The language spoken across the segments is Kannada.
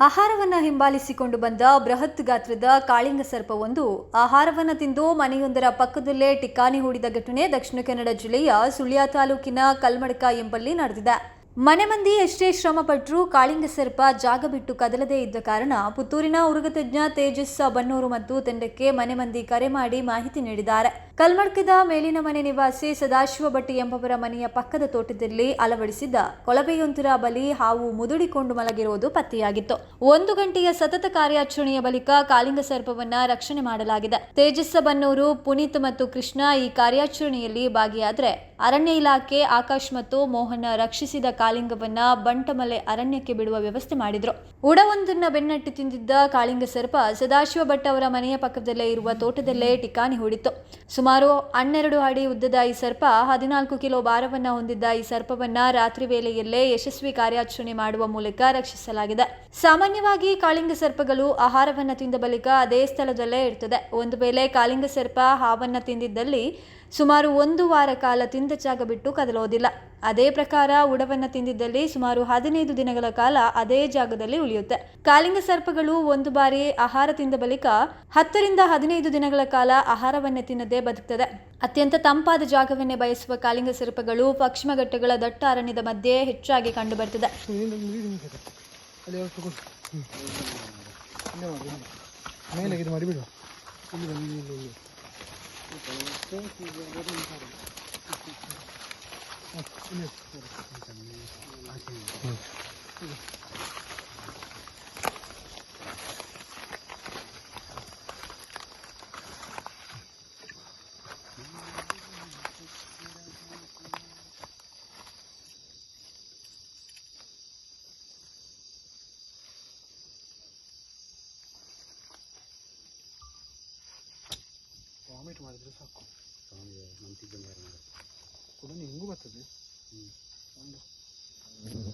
ಆಹಾರವನ್ನ ಹಿಂಬಾಲಿಸಿಕೊಂಡು ಬಂದ ಬೃಹತ್ ಗಾತ್ರದ ಕಾಳಿಂಗ ಸರ್ಪವೊಂದು ಆಹಾರವನ್ನು ತಿಂದು ಮನೆಯೊಂದರ ಪಕ್ಕದಲ್ಲೇ ಟಿಕ್ಕಾನಿ ಹೂಡಿದ ಘಟನೆ ದಕ್ಷಿಣ ಕನ್ನಡ ಜಿಲ್ಲೆಯ ಸುಳ್ಯ ತಾಲೂಕಿನ ಕಲ್ಮಡ್ಕ ಎಂಬಲ್ಲಿ ನಡೆದಿದೆ. ಮನೆ ಮಂದಿ ಎಷ್ಟೇ ಶ್ರಮಪಟ್ಟರೂ ಕಾಳಿಂಗ ಸರ್ಪ ಜಾಗ ಬಿಟ್ಟು ಕದಲದೇ ಇದ್ದ ಕಾರಣ ಪುತ್ತೂರಿನ ಉರುಗತಜ್ಞ ತೇಜಸ್ ಬನ್ನೂರು ಮತ್ತು ತಂಡಕ್ಕೆ ಮನೆ ಮಂದಿ ಕರೆ ಮಾಡಿ ಮಾಹಿತಿ ನೀಡಿದ್ದಾರೆ. ಕಲ್ಮಡ್ಕದ ಮೇಲಿನ ಮನೆ ನಿವಾಸಿ ಸದಾಶಿವ ಭಟ್ಟಿ ಎಂಬವರ ಮನೆಯ ಪಕ್ಕದ ತೋಟದಲ್ಲಿ ಅಳವಡಿಸಿದ್ದ ಕೊಳವೆಯೊಂದರ ಬಳಿ ಹಾವು ಮುದುಡಿಕೊಂಡು ಮಲಗಿರುವುದು ಪತ್ತೆಯಾಗಿತ್ತು. ಒಂದು ಗಂಟೆಯ ಸತತ ಕಾರ್ಯಾಚರಣೆಯ ಬಳಿಕ ಕಾಳಿಂಗ ಸರ್ಪವನ್ನ ರಕ್ಷಣೆ ಮಾಡಲಾಗಿದೆ. ತೇಜಸ್ಸ ಬನ್ನೂರು ಪುನೀತ್ ಮತ್ತು ಕೃಷ್ಣ ಈ ಕಾರ್ಯಾಚರಣೆಯಲ್ಲಿ ಭಾಗಿಯಾದ್ರೆ ಅರಣ್ಯ ಇಲಾಖೆ, ಆಕಾಶ್ ಮತ್ತು ಮೋಹನ್ ರಕ್ಷಿಸಿದ ಕಾಳಿಂಗವನ್ನ ಬಂಟಮಲೆ ಅರಣ್ಯಕ್ಕೆ ಬಿಡುವ ವ್ಯವಸ್ಥೆ ಮಾಡಿದ್ರು. ಉಡವೊಂದನ್ನ ಬೆನ್ನಟ್ಟಿ ತಿಂದಿದ್ದ ಕಾಳಿಂಗ ಸರ್ಪ ಸದಾಶಿವ ಭಟ್ ಅವರ ಮನೆಯ ಪಕ್ಕದಲ್ಲೇ ಇರುವ ತೋಟದಲ್ಲೇ ಟಿಕಾಣಿ ಹೂಡಿತ್ತು. ಸುಮಾರು ಹನ್ನೆರಡು ಅಡಿ ಉದ್ದದ ಈ ಸರ್ಪ, ಹದಿನಾಲ್ಕು ಕಿಲೋ ಭಾರವನ್ನು ಹೊಂದಿದ್ದ ಈ ಸರ್ಪವನ್ನ ರಾತ್ರಿ ವೇಳೆಯಲ್ಲೇ ಯಶಸ್ವಿ ಕಾರ್ಯಾಚರಣೆ ಮಾಡುವ ಮೂಲಕ ರಕ್ಷಿಸಲಾಗಿದೆ. ಸಾಮಾನ್ಯವಾಗಿ ಕಾಳಿಂಗ ಸರ್ಪಗಳು ಆಹಾರವನ್ನು ತಿಂದ ಬಳಿಕ ಅದೇ ಸ್ಥಳದಲ್ಲೇ ಇರ್ತದೆ. ಒಂದು ವೇಳೆ ಕಾಳಿಂಗ ಸರ್ಪ ಹಾವನ್ನ ತಿಂದಿದ್ದಲ್ಲಿ ಸುಮಾರು ಒಂದು ವಾರ ಕಾಲ ತಿಂದ ಜಾಗ ಬಿಟ್ಟು ಕದಲೋದಿಲ್ಲ ಅದೇ ಪ್ರಕಾರ ಉಡವನ್ನ ತಿಂದಿದ್ದಲ್ಲಿ ಸುಮಾರು ಹದಿನೈದು ದಿನಗಳ ಕಾಲ ಅದೇ ಜಾಗದಲ್ಲಿ ಉಳಿಯುತ್ತೆ ಕಾಳಿಂಗ ಸರ್ಪಗಳು ಒಂದು ಬಾರಿ ಆಹಾರ ತಿಂದ ಬಳಿಕ ಹತ್ತರಿಂದ ಹದಿನೈದು ದಿನಗಳ ಕಾಲ ಆಹಾರವನ್ನೇ ತಿನ್ನದೇ ಬದುಕ್ತದೆ ಅತ್ಯಂತ ತಂಪಾದ ಜಾಗವನ್ನೇ ಬಯಸುವ ಕಾಳಿಂಗ ಸರ್ಪಗಳು ಪಶ್ಚಿಮ ಘಟ್ಟಗಳ ದಟ್ಟ ಅರಣ್ಯದ ಮಧ್ಯೆ ಹೆಚ್ಚಾಗಿ ಬರ್ತದೆ ಕೊಡು ಇಲ್ಲೇ Thank you. ಮೇಲೆ ಮಾಡಿದರೆ ಸಾಕು. ಕೂಡ ಇಲ್ಲಿ ಬರ್ತದೆ? ಹ, ಇಲ್ಲಿ. ಹ್ಮ್.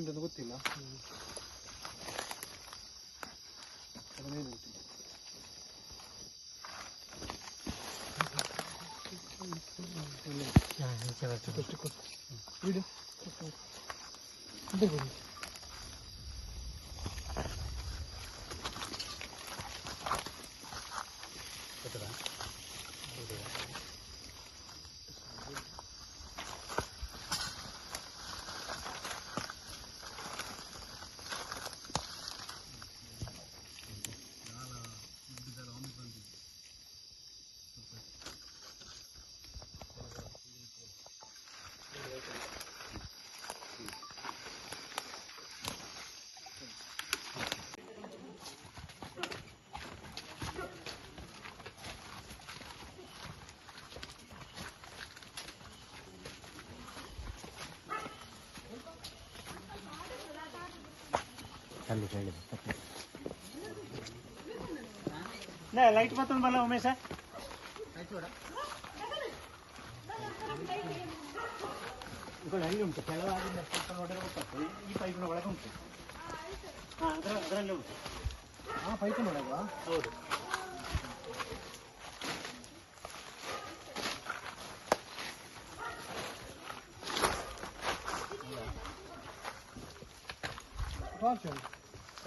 ವಾಮಿಟ್ ಮಾಡಿದ್ರೆ 보내드릴게요. 야, 이제 가서. 뜨거, 뜨거. 올려. 뜨거. 근데 거기. ಲೈಟ್ ಬತ್ತಂದ್ ಬಲ್ಲ ಉಮೇಶ ಇವಾಗ ಹಳ್ಳಿ ಉಂಟು ಕೆಳವಾಗಿಂದ ಸ್ವಲ್ಪ ನೋಡಿದ್ರೆ ಗೊತ್ತಾಗ್ತದೆ ಈ ಪೈಪಿನ ಒಳಗೆ ಉಂಟು ಅದರಲ್ಲಿ ಉಂಟು ಆ ಪೈಪಿನ ಒಳಗೆ ಹೌದು Thank you.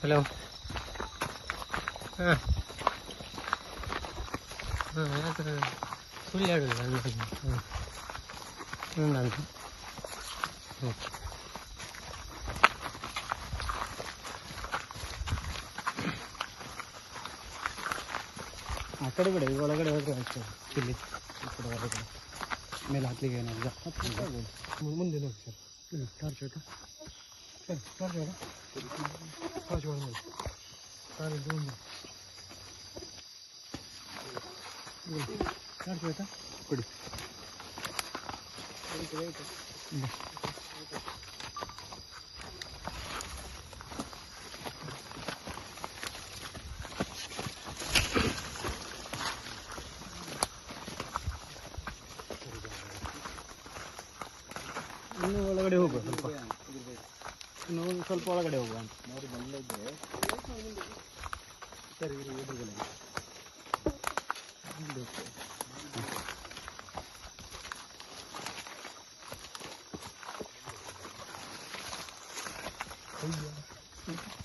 ஹலோ ஆ எனக்கு ಸುಳ್ಳು ಹ್ಞೂ ನಾನು ಓಕೆ ಆ ಕಡೆ ಬಿಡಿ ಈಗ ಒಳಗಡೆ ಹೋದ್ರೆ ಅಷ್ಟೇ ಇಲ್ಲಿ ಈ ಕಡೆ ಒಳಗಡೆ ಮೇಲೆ ಹತ್ಲಿಗೆ ಏನಾಗಿದೆ ಮುಂದೆ ಹೋಗಿ ಸರ್ ಹ್ಞೂ ಟಾರ್ಚ್ ಆಯ್ತಾ ಸರ್ ಟಾರ್ಚ್ ಆಯ್ತಾ ಟಾರ್ಚ್ ಮಾಡಿ ನೋಡಿ ಸರ್ ಇದು ಒಂದು ಟಾರ್ಚ್ ಆಯ್ತಾ ಕೊಡಿ ಇನ್ನು ಒಳಗಡೆ ಹೋಗುವ ಸ್ವಲ್ಪ ಸ್ವಲ್ಪ ಒಳಗಡೆ ಹೋಗುವ ಅಂತ ಸರಿ ಇರಿ ಎದುರುಗಡೆ.